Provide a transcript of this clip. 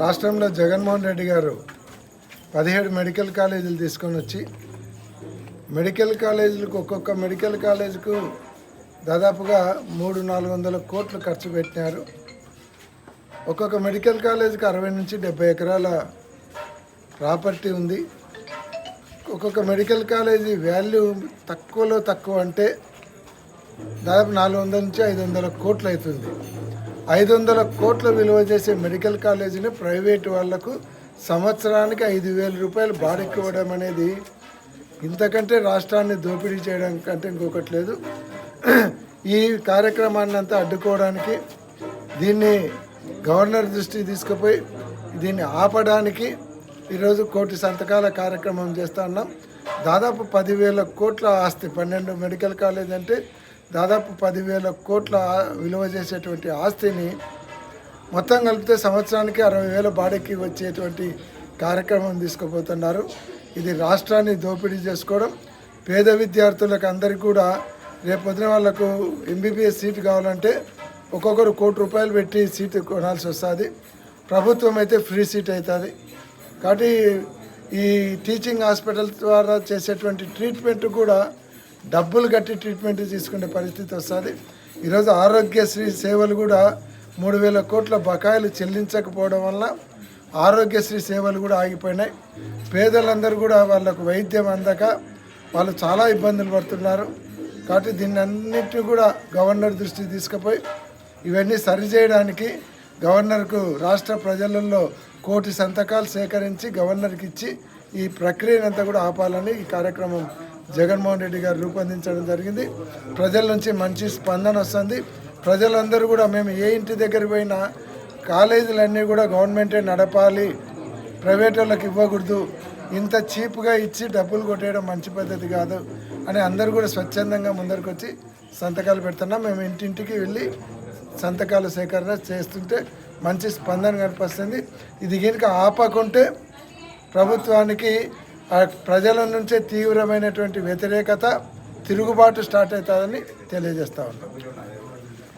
రాష్ట్రంలో జగన్మోహన్ రెడ్డి గారు పదిహేడు మెడికల్ కాలేజీలు తీసుకొని వచ్చి మెడికల్ కాలేజీలకు ఒక్కొక్క మెడికల్ కాలేజీకు దాదాపుగా మూడు నాలుగు వందల కోట్లు ఖర్చు పెట్టినారు. ఒక్కొక్క మెడికల్ కాలేజీకి అరవై నుంచి డెబ్బై ఎకరాల ప్రాపర్టీ ఉంది. ఒక్కొక్క మెడికల్ కాలేజీ వాల్యూ తక్కువలో తక్కువ అంటే దాదాపు నాలుగు వందల నుంచి ఐదు వందల కోట్లు అవుతుంది. ఐదు వందల కోట్ల విలువ చేసే మెడికల్ కాలేజీని ప్రైవేట్ వాళ్ళకు సంవత్సరానికి ఐదు వేల రూపాయలు బాడెక్కి ఇవ్వడం అనేది ఇంతకంటే రాష్ట్రాన్ని దోపిడీ చేయడం కంటే ఇంకొకటి లేదు. ఈ కార్యక్రమాన్ని అంతా అడ్డుకోవడానికి దీన్ని గవర్నర్ దృష్టికి తీసుకుపోయి దీన్ని ఆపడానికి ఈరోజు కోటి సంతకాల కార్యక్రమం చేస్తా ఉన్నాం. దాదాపు పదివేల కోట్ల ఆస్తి పన్నెండు మెడికల్ కాలేజ్ అంటే దాదాపు పదివేల కోట్ల విలువ చేసేటువంటి ఆస్తిని మొత్తం కలిపితే సంవత్సరానికి అరవై వేల బాడీకి వచ్చేటువంటి కార్యక్రమం తీసుకుపోతున్నారు. ఇది రాష్ట్రాన్ని దోపిడీ చేసుకోవడం. పేద విద్యార్థులకు అందరికీ కూడా రేపు పొద్దున వాళ్ళకు ఎంబీబీఎస్ సీటు కావాలంటే ఒక్కొక్కరు కోటి రూపాయలు పెట్టి సీటు కొనాల్సి వస్తుంది. ప్రభుత్వం అయితే ఫ్రీ సీట్ అవుతుంది. కాబట్టి ఈ టీచింగ్ హాస్పిటల్ ద్వారా చేసేటువంటి ట్రీట్మెంట్ కూడా డబ్బులు కట్టి ట్రీట్మెంట్ తీసుకునే పరిస్థితి వస్తుంది. ఈరోజు ఆరోగ్యశ్రీ సేవలు కూడా మూడు వేల కోట్ల బకాయిలు చెల్లించకపోవడం వల్ల ఆరోగ్యశ్రీ సేవలు కూడా ఆగిపోయినాయి. పేదలందరూ కూడా వాళ్ళకు వైద్యం అందక వాళ్ళు చాలా ఇబ్బందులు పడుతున్నారు. కాబట్టి దీన్ని అన్నింటినీ కూడా గవర్నర్ దృష్టికి తీసుకుపోయి ఇవన్నీ సరిచేయడానికి గవర్నర్కు రాష్ట్ర ప్రజలలో కోటి సంతకాలు సేకరించి గవర్నర్కి ఇచ్చి ఈ ప్రక్రియనంతా కూడా ఆపాలని ఈ కార్యక్రమం జగన్మోహన్ రెడ్డి గారు రూపొందించడం జరిగింది. ప్రజల నుంచి మంచి స్పందన వస్తుంది. ప్రజలందరూ కూడా మేము ఏ ఇంటి దగ్గర పోయినా కాలేజీలన్నీ కూడా గవర్నమెంటే నడపాలి. ప్రైవేట్ వాళ్ళకి ఇవ్వకూడదు. ఇంత చీప్గా ఇచ్చి డబ్బులు కొట్టేయడం మంచి పద్ధతి కాదు అని అందరూ కూడా స్వచ్ఛందంగా ముందరికి వచ్చి సంతకాలు పెడుతున్నాం. మేము ఇంటింటికి వెళ్ళి సంతకాల సేకరణ చేస్తుంటే మంచి స్పందన కనిపిస్తుంది. ఇది కనుక ఆపకుంటే ప్రభుత్వానికి ప్రజల నుంచే తీవ్రమైనటువంటి వ్యతిరేకత తిరుగుబాటు స్టార్ట్ అవుతుందని తెలియజేస్తా ఉన్నాం.